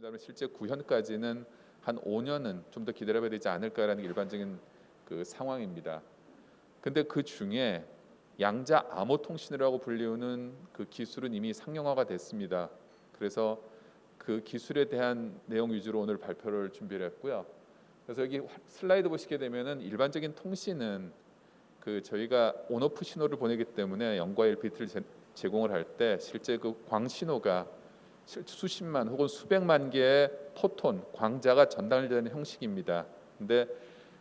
그다음에 실제 구현까지는 한 5년은 좀 더 기다려야 되지 않을까라는 게 일반적인 그 상황입니다. 근데 그 중에 양자 암호 통신이라고 불리우는 그 기술은 이미 상용화가 됐습니다. 그래서 그 기술에 대한 내용 위주로 오늘 발표를 준비를 했고요. 그래서 여기 화- 슬라이드 보시게 되면은 일반적인 통신은 그 저희가 온오프 신호를 보내기 때문에 0과 1 비트를 제- 제공을 할 때 실제 그 광 신호가 실- 수십만 혹은 수백만 개의 포톤 광자가 전달되는 형식입니다. 근데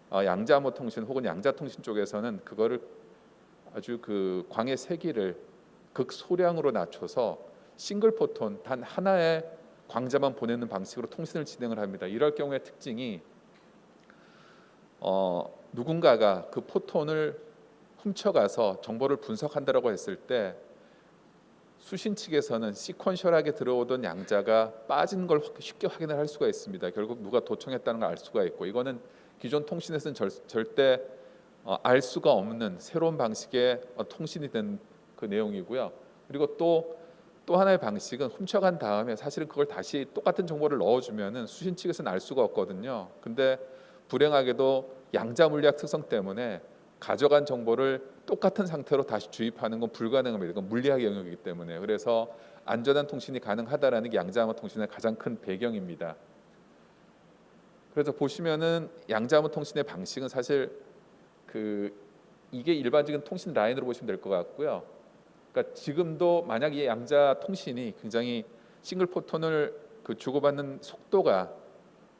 어, 양자암호 통신 혹은 양자 통신 쪽에서는 그거를 아주 그 광의 세기를 극소량으로 낮춰서 싱글 포톤 단 하나의 광자만 보내는 방식으로 통신을 진행을 합니다. 이럴 경우의 특징이 어, 누군가가 그 포톤을 훔쳐가서 정보를 분석한다라고 했을 때 수신 측에서는 시퀀셜하게 들어오던 양자가 빠진 걸 확- 쉽게 확인을 할 수가 있습니다. 결국 누가 도청했다는 걸 알 수가 있고 이거는 기존 통신에서는 절, 절대 어, 알 수가 없는 새로운 방식의 어, 통신이 된 그 내용이고요. 그리고 또또 하나의 방식은 훔쳐간 다음에 사실은 그걸 다시 똑같은 정보를 넣어주면은 수신 측에서는 알 수가 없거든요. 근데 불행하게도 양자 물리학 특성 때문에 가져간 정보를 똑같은 상태로 다시 주입하는 건 불가능합니다. 이건 물리학 영역이기 때문에 그래서 안전한 통신이 가능하다라는 게 양자암호 통신의 가장 큰 배경입니다. 그래서 보시면은 양자암호 통신의 방식은 사실 그 이게 일반적인 통신 라인으로 보시면 될 것 같고요. 그러니까 지금도 만약 이 양자 통신이 굉장히 싱글 포톤을 그 주고받는 속도가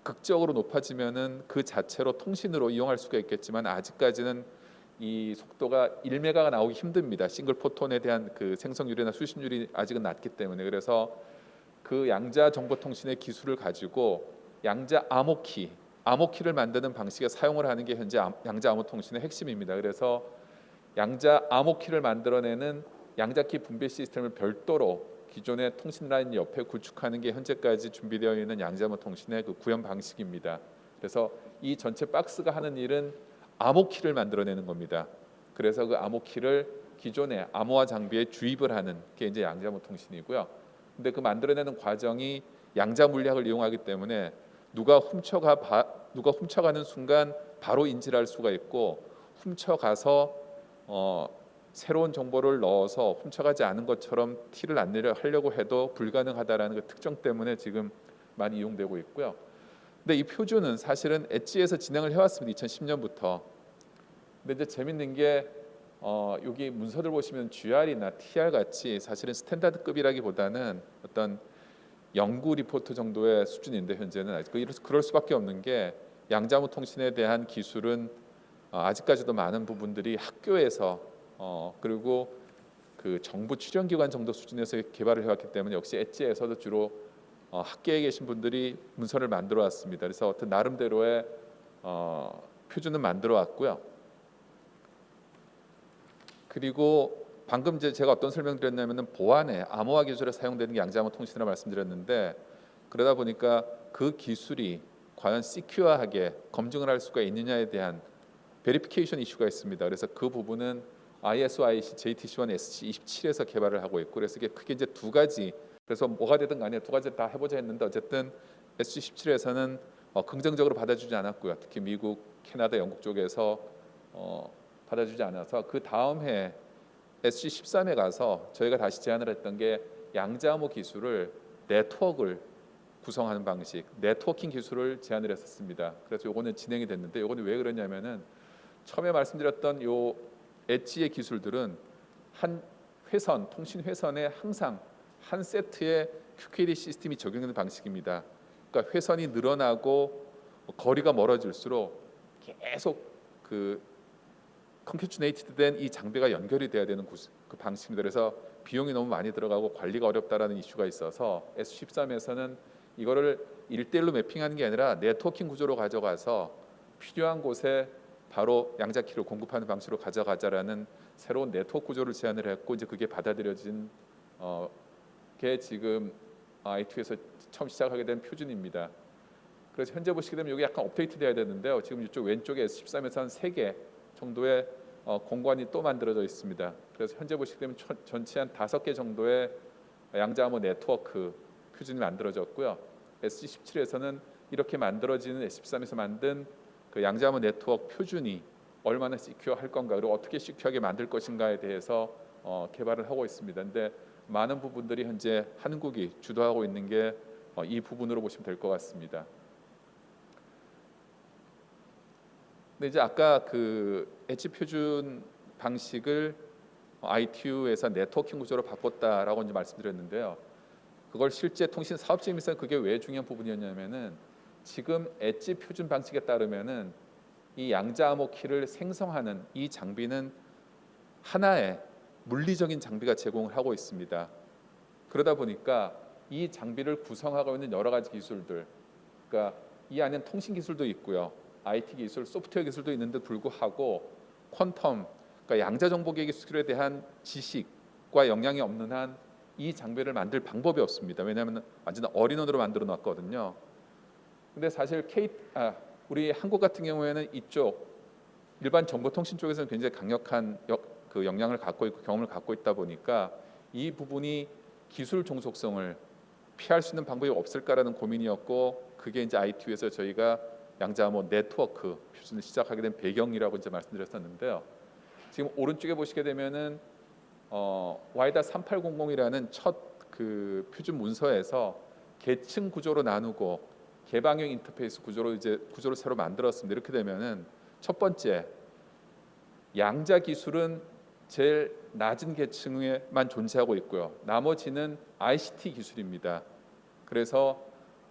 극적으로 높아지면은 그 자체로 통신으로 이용할 수가 있겠지만 아직까지는 이 속도가 1메가가 나오기 힘듭니다. 싱글 포톤에 대한 그 생성률이나 수신율이 아직은 낮기 때문에 그래서 그 양자 정보 통신의 기술을 가지고 양자 암호키 암호키를 만드는 방식에 사용을 하는 게 현재 암- 양자 암호 통신의 핵심입니다. 그래서 양자 암호키를 만들어내는 양자키 분배 시스템을 별도로 기존의 통신 라인 옆에 구축하는 게 현재까지 준비되어 있는 양자 암호 통신의 그 구현 방식입니다. 그래서 이 전체 박스가 하는 일은 암호키를 만들어내는 겁니다. 그래서 그 암호키를 기존의 암호화 장비에 주입을 하는 게 이제 양자암호 통신이고요. 근데 그 만들어내는 과정이 양자 물리학을 이용하기 때문에 누가 훔쳐가 바, 누가 훔쳐가는 순간 바로 인지를 할 수가 있고 훔쳐가서 어, 새로운 정보를 넣어서 훔쳐가지 않은 것처럼 티를 안 내려 하려고 해도 불가능하다라는 그 특정 때문에 지금 많이 이용되고 있고요. 근데 이 표준은 사실은 엣지에서 진행을 해왔습니다. 2010년부터. 근데 이제 재밌는 게 어, 여기 문서들 보시면 GR이나 TR 같이 사실은 스탠다드급이라기보다는 어떤 연구 리포트 정도의 수준인데 현재는 아직 그- 그럴 수밖에 없는 게 양자무 통신에 대한 기술은 어, 아직까지도 많은 부분들이 학교에서 어, 그리고 그 정부 출연기관 정도 수준에서 개발을 해왔기 때문에 역시 엣지에서도 주로 어, 학계에 계신 분들이 문서를 만들어 왔습니다. 그래서 어떤 나름대로의 어, 표준은 만들어 왔고요. 그리고 방금 제가 어떤 설명드렸냐면은 보안에 암호화 기술에 사용되는 게 양자암호 통신이라 말씀드렸는데 그러다 보니까 그 기술이 과연 시큐어하게 검증을 할 수가 있느냐에 대한 베리피케이션 이슈가 있습니다. 그래서 그 부분은 ISIC JTC1 SC27에서 개발을 하고 있고 그래서 이게 크게 이제 두 가지 그래서 뭐가 되든 간에 두 가지 다 해보자 했는데 어쨌든 SC17에서는 어, 긍정적으로 받아주지 않았고요. 특히 미국, 캐나다, 영국 쪽에서 어, 받아주지 않아서 그 다음 해 SC13에 가서 저희가 다시 제안을 했던 게 양자암호 기술을 네트워크를 구성하는 방식, 네트워킹 기술을 제안을 했었습니다. 그래서 요거는 진행이 됐는데 요거는 왜 그러냐면은 처음에 말씀드렸던 요 엣지의 기술들은 한 회선, 통신 회선에 항상 한 세트의 QKD 시스템이 적용되는 방식입니다. 그러니까 회선이 늘어나고 거리가 멀어질수록 계속 그 컴퓨터네이티드된 이 장비가 연결이 돼야 되는 그 방식입니다. 그래서 비용이 너무 많이 들어가고 관리가 어렵다라는 이슈가 있어서 S13에서는 이거를 일대일로 매핑하는 게 아니라 네트워킹 구조로 가져가서 필요한 곳에 바로 양자키를 공급하는 방식으로 가져가자라는 새로운 네트워크 구조를 제안을 했고 이제 그게 받아들여진 어, 게 지금 I2에서 처음 시작하게 된 표준입니다. 그래서 현재 보시게 되면 여기 약간 업데이트 돼야 되는데요. 지금 이쪽 왼쪽에 S13에서 한세개 정도의 어, 공간이 또 만들어져 있습니다. 그래서 현재 보시게 되면 천- 전체 한 다섯 개 정도의 양자암호 네트워크 표준이 만들어졌고요. SG17에서는 이렇게 만들어지는 S13에서 만든 그 양자암호 네트워크 표준이 얼마나 시큐어할 건가 그리고 어떻게 시큐어하게 만들 것인가에 대해서 어, 개발을 하고 있습니다. 근데 많은 부분들이 현재 한국이 주도하고 있는 게 어, 이 부분으로 보시면 될 것 같습니다. 근데 이제 아까 그 엣지 표준 방식을 ITU에서 네트워킹 구조로 바꿨다라고 이제 말씀드렸는데요. 그걸 실제 통신 사업체에서 그게 왜 중요한 부분이었냐면은 지금 엣지 표준 방식에 따르면은 이 양자 암호 키를 생성하는 이 장비는 하나의 물리적인 장비가 제공을 하고 있습니다. 그러다 보니까 이 장비를 구성하고 있는 여러 가지 기술들, 그러니까 이 안에 통신 기술도 있고요, IT 기술, 소프트웨어 기술도 있는데 불구하고 퀀텀, 그러니까 양자 정보 기술에 대한 지식과 역량이 없는 한 이 장비를 만들 방법이 없습니다. 왜냐하면 완전 어린언으로 만들어 놨거든요. 근데 사실 K, 아, 우리 한국 같은 경우에는 이쪽 일반 정보통신 쪽에서는 굉장히 강력한 역, 그 역량을 갖고 있고 경험을 갖고 있다 보니까 이 부분이 기술 종속성을 피할 수 있는 방법이 없을까라는 고민이었고 그게 이제 ITU에서 저희가 양자암호 네트워크 표준을 시작하게 된 배경이라고 이제 말씀드렸었는데요. 지금 오른쪽에 보시게 되면은 어, 와이다 3800이라는 첫그 표준 문서에서 계층 구조로 나누고 개방형 인터페이스 구조로 이제 구조를 새로 만들었습니다. 이렇게 되면은 첫 번째 양자 기술은 제일 낮은 계층에만 존재하고 있고요. 나머지는 ICT 기술입니다. 그래서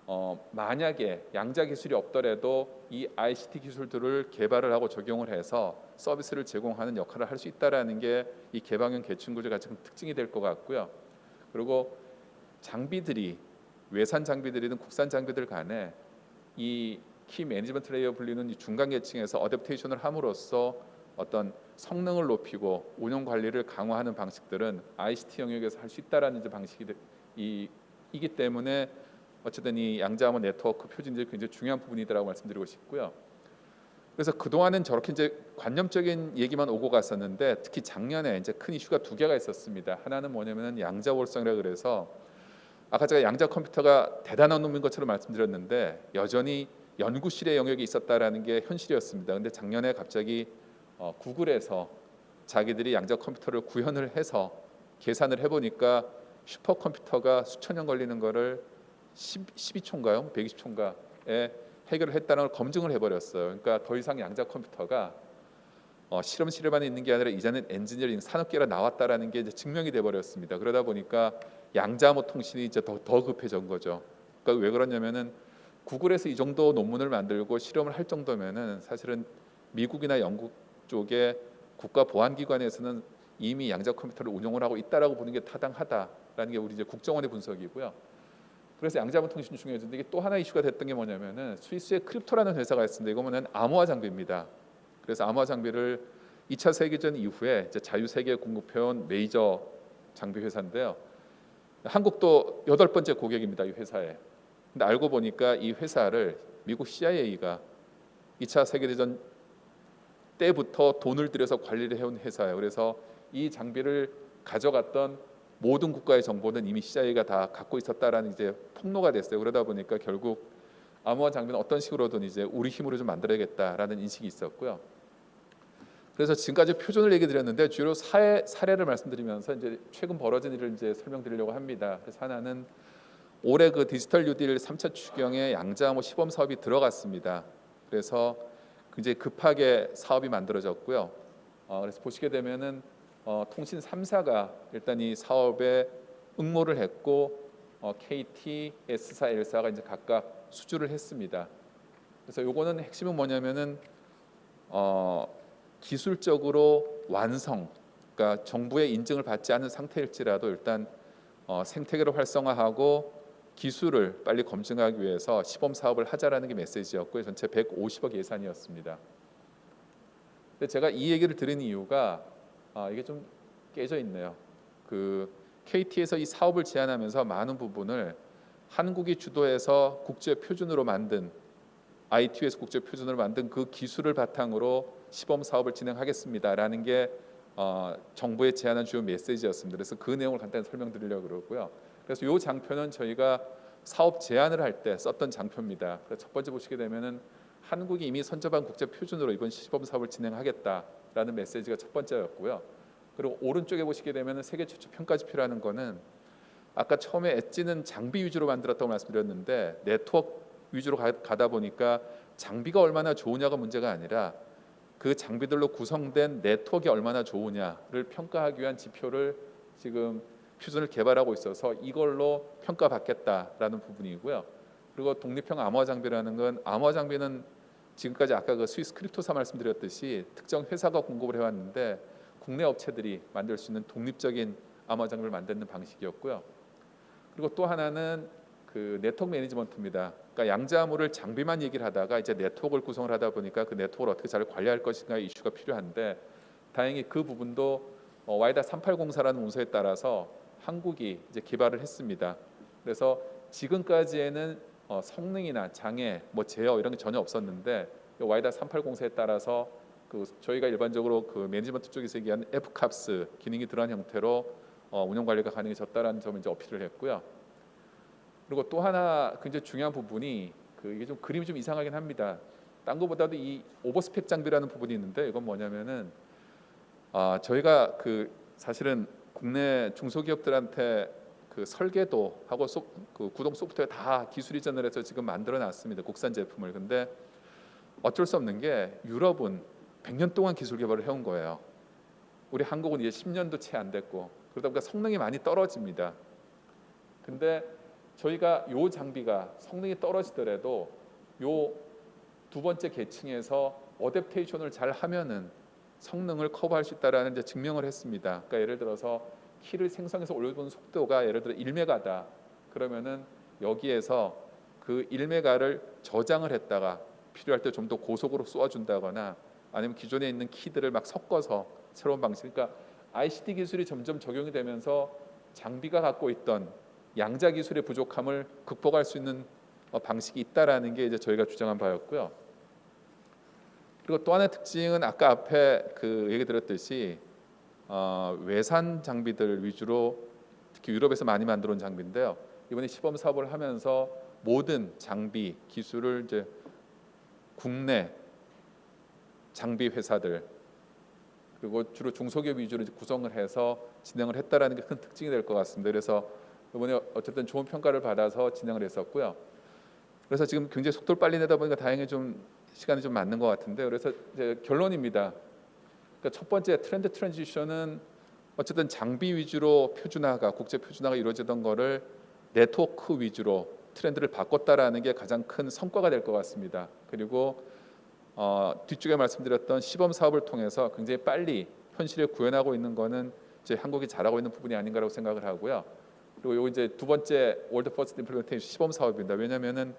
어, 만약에 양자 기술이 없더라도 이 ICT 기술들을 개발을 하고 적용을 해서 서비스를 제공하는 역할을 할 수 있다라는 게 이 개방형 계층 구조 가장 특징이 될 것 같고요. 그리고 장비들이 외산 장비들이든 국산 장비들 간에 이 키 매니지먼트 레이어 불리는 이 중간 계층에서 어댑테이션을 함으로써 어떤 성능을 높이고 운영 관리를 강화하는 방식들은 ICT 영역에서 할 수 있다라는 이제 방식이 되- 이 이기 때문에 어쨌든 이 양자암호 네트워크 표준들이 굉장히 중요한 부분이다라고 말씀드리고 싶고요. 그래서 그 동안은 저렇게 이제 관념적인 얘기만 오고 갔었는데 특히 작년에 이제 큰 이슈가 두 개가 있었습니다. 하나는 뭐냐면은 양자 월성이라 그래서 아까 제가 양자 컴퓨터가 대단한 놈인 것처럼 말씀드렸는데 여전히 연구실의 영역이 있었다라는 게 현실이었습니다. 근데 작년에 갑자기 어, 구글에서 자기들이 양자 컴퓨터를 구현을 해서 계산을 해보니까 슈퍼컴퓨터가 수천 년 걸리는 거를 10, 12초인가요? 120초인가에 해결을 했다는 걸 검증을 해버렸어요. 그러니까 더 이상 양자 컴퓨터가 어, 실험실에만 있는 게 아니라 이제는 엔지니어링 산업계로 나왔다라는 게 이제 증명이 돼 버렸습니다. 그러다 보니까 양자암호 통신이 이제 더, 더 급해진 거죠. 그러니까 왜 그러냐면은 구글에서 이 정도 논문을 만들고 실험을 할 정도면은 사실은 미국이나 영국 쪽에 국가 보안 기관에서는 이미 양자 컴퓨터를 운영을 하고 있다라고 보는 게 타당하다라는 게 우리 이제 국정원의 분석이고요. 그래서 통신이 중요해졌는데 이게 또 하나 이슈가 됐던 게 뭐냐면은 스위스의 크립토라는 회사가 있습니다. 이거 뭐는 암호화 장비입니다. 그래서 암호화 장비를 2차 세계전 이후에 이제 자유 세계에 공급해온 메이저 장비 회사인데요. 한국도 여덟 번째 고객입니다. 이 회사에. 근데 알고 보니까 이 회사를 미국 CIA가 2차 세계대전 때부터 돈을 들여서 관리를 해온 회사예요. 그래서 이 장비를 가져갔던 모든 국가의 정보는 이미 CIA가 다 갖고 있었다라는 이제 폭로가 됐어요. 그러다 보니까 결국 암호화 장비는 어떤 식으로든 이제 우리 힘으로 좀 만들어야겠다라는 인식이 있었고요. 그래서 지금까지 표준을 얘기 드렸는데 주로 사례, 사례를 말씀드리면서 이제 최근 벌어진 일을 이제 설명드리려고 합니다. 그래서 하나는 올해 그 디지털 뉴딜 3차 추경에 양자암호 시범 사업이 들어갔습니다. 그래서 굉장히 급하게 사업이 만들어졌고요. 어, 그래서 보시게 되면은 어, 통신 3사가 일단 이 사업에 응모를 했고 어, KT, S사, L사가 이제 각각 수주를 했습니다. 그래서 요거는 핵심은 뭐냐면은 어, 기술적으로 완성, 그러니까 정부의 인증을 받지 않은 상태일지라도 일단 어, 생태계를 활성화하고 기술을 빨리 검증하기 위해서 시범 사업을 하자라는 게 메시지였고요. 전체 150억 예산이었습니다. 근데 제가 이 얘기를 들은 이유가 아, 이게 좀 깨져 있네요. 그 KT에서 이 사업을 제안하면서 많은 부분을 한국이 주도해서 국제 표준으로 만든 ITU에서 국제 표준으로 만든 그 기술을 바탕으로 시범 사업을 진행하겠습니다라는 게 어, 정부에 제안한 주요 메시지였습니다. 그래서 그 내용을 간단히 설명드리려고 그러고요. 그래서 이 장표는 저희가 사업 제안을 할 때 썼던 장표입니다. 그래서 첫 번째 보시게 되면은 한국이 이미 선접한 국제 표준으로 이번 시범 사업을 진행하겠다라는 메시지가 첫 번째였고요. 그리고 오른쪽에 보시게 되면은 세계 최초 평가 지표라는 거는 아까 처음에 엣지는 장비 위주로 만들었다고 말씀드렸는데 네트워크 위주로 가, 가다 보니까 장비가 얼마나 좋으냐가 문제가 아니라 그 장비들로 구성된 네트워크가 얼마나 좋으냐를 평가하기 위한 지표를 지금 표준을 개발하고 있어서 이걸로 평가받겠다라는 부분이고요. 그리고 독립형 암호화 장비라는 건 암호화 장비는 지금까지 아까 그 스위스 크립토사 말씀드렸듯이 특정 회사가 공급을 해왔는데 국내 업체들이 만들 수 있는 독립적인 암호화 장비를 만드는 방식이었고요. 그리고 또 하나는 그 네트워크 매니지먼트입니다. 그러니까 양자암호를 장비만 얘기를 하다가 이제 네트워크를 구성을 하다 보니까 그 네트워크를 어떻게 잘 관리할 것인가 이슈가 필요한데 다행히 그 부분도 어, 와이다 3804라는 문서에 따라서 한국이 이제 개발을 했습니다. 그래서 지금까지에는 어, 성능이나 장애, 뭐 제어 이런 게 전혀 없었는데 이 와이다 3804에 따라서 그 저희가 일반적으로 그 매니지먼트 쪽에서 얘기하는 F캅스 기능이 들어간 형태로 어, 운영 관리가 가능해졌다라는 점을 이제 어필을 했고요. 그리고 또 하나 굉장히 중요한 부분이 그 이게 좀 그림이 좀 이상하긴 합니다. 딴 거보다도 이 오버스펙 장비라는 부분이 있는데 이건 뭐냐면은 아 저희가 그 사실은 국내 중소기업들한테 그 설계도 하고 소, 그 구동 소프트웨어 다 기술 이전을 해서 지금 만들어 놨습니다. 국산 제품을. 근데 어쩔 수 없는 게 유럽은 100년 동안 기술 개발을 해온 거예요. 우리 한국은 이제 10년도 채 안 됐고 그러다 보니까 성능이 많이 떨어집니다. 근데 저희가 요 장비가 성능이 떨어지더라도 요 두 번째 계층에서 어댑테이션을 잘 하면은 성능을 커버할 수 있다라는 이제 증명을 했습니다. 그러니까 예를 들어서 키를 생성해서 올려보는 속도가 예를 들어 1메가다. 그러면은 여기에서 그 1메가를 저장을 했다가 필요할 때 좀 더 고속으로 쏘아준다거나 아니면 기존에 있는 키들을 막 섞어서 새로운 방식. 그러니까 ICT 기술이 점점 적용이 되면서 장비가 갖고 있던 양자 기술의 부족함을 극복할 수 있는 어, 방식이 있다라는 게 이제 저희가 주장한 바였고요. 그리고 또 하나의 특징은 아까 앞에 그 얘기 드렸듯이 어, 외산 장비들 위주로 특히 유럽에서 많이 만들어 온 장비인데요. 이번에 시범 사업을 하면서 모든 장비 기술을 이제 국내 장비 회사들 그리고 주로 중소기업 위주로 이제 구성을 해서 진행을 했다라는 게 큰 특징이 될 것 같습니다. 그래서 이번에 어쨌든 좋은 평가를 받아서 진행을 했었고요. 그래서 지금 굉장히 속도를 빨리 내다 보니까 다행히 좀 시간이 좀 맞는 것 같은데 그래서 이제 결론입니다. 그러니까 첫 번째 트렌드 트랜지션은 어쨌든 장비 위주로 표준화가 국제 표준화가 이루어지던 거를 네트워크 위주로 트렌드를 바꿨다라는 게 가장 큰 성과가 될 것 같습니다. 그리고 어, 뒤쪽에 말씀드렸던 시범 사업을 통해서 굉장히 빨리 현실에 구현하고 있는 거는 이제 한국이 잘하고 있는 부분이 아닌가라고 생각을 하고요. 그리고 요 이제 두 번째 월드 퍼스트 임플리멘테이션 시범 사업입니다. 왜냐하면은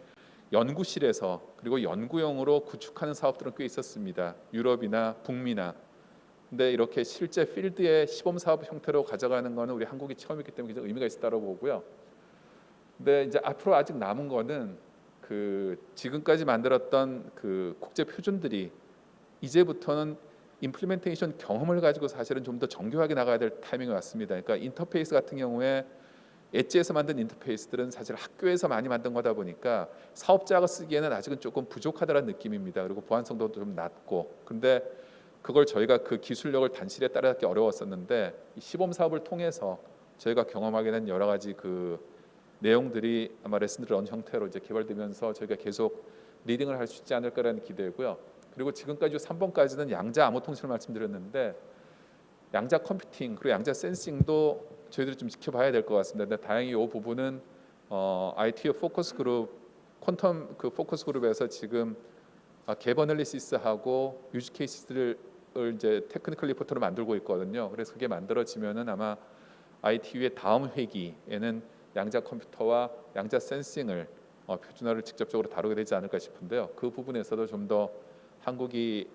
연구실에서 그리고 연구용으로 구축하는 사업들은 꽤 있었습니다. 유럽이나 북미나. 근데 이렇게 실제 필드의 시범 사업 형태로 가져가는 거는 우리 한국이 처음이기 때문에 굉장히 의미가 있다고 보고요. 근데 이제 앞으로 아직 남은 거는 그 지금까지 만들었던 그 국제 표준들이 이제부터는 임플리멘테이션 경험을 가지고 사실은 좀 더 정교하게 나가야 될 타이밍이 왔습니다. 그러니까 인터페이스 같은 경우에 엣지에서 만든 인터페이스들은 사실 학교에서 많이 만든 거다 보니까 사업자가 쓰기에는 아직은 조금 부족하다는 느낌입니다. 그리고 보안성도 좀 낮고. 근데 그걸 저희가 그 기술력을 단실에 따라잡기 어려웠었는데 이 시범 사업을 통해서 저희가 경험하게 된 여러 가지 그 내용들이 아마 레슨드런 형태로 이제 개발되면서 저희가 계속 리딩을 할 수 있지 않을까라는 기대고요. 그리고 지금까지 3번까지는 양자 암호 통신을 말씀드렸는데 양자 컴퓨팅 그리고 양자 센싱도 저희들이 좀 지켜봐야 될 것 같습니다. 근데 다행히 이 부분은 어, IT의 포커스 그룹 퀀텀 그 포커스 그룹에서 지금 아, 갭 어널리시스하고 유즈 케이스들을 이제 테크니컬 리포트로 만들고 있거든요. 그래서 그게 만들어지면은 아마 ITU의 다음 회기에는 양자 컴퓨터와 양자 센싱을 어, 표준화를 직접적으로 다루게 되지 않을까 싶은데요. 그 부분에서도 좀 더 한국이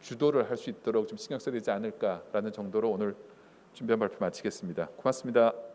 주도를 할 수 있도록 좀 신경 써야 되지 않을까라는 정도로 오늘 준비한 발표 마치겠습니다. 고맙습니다.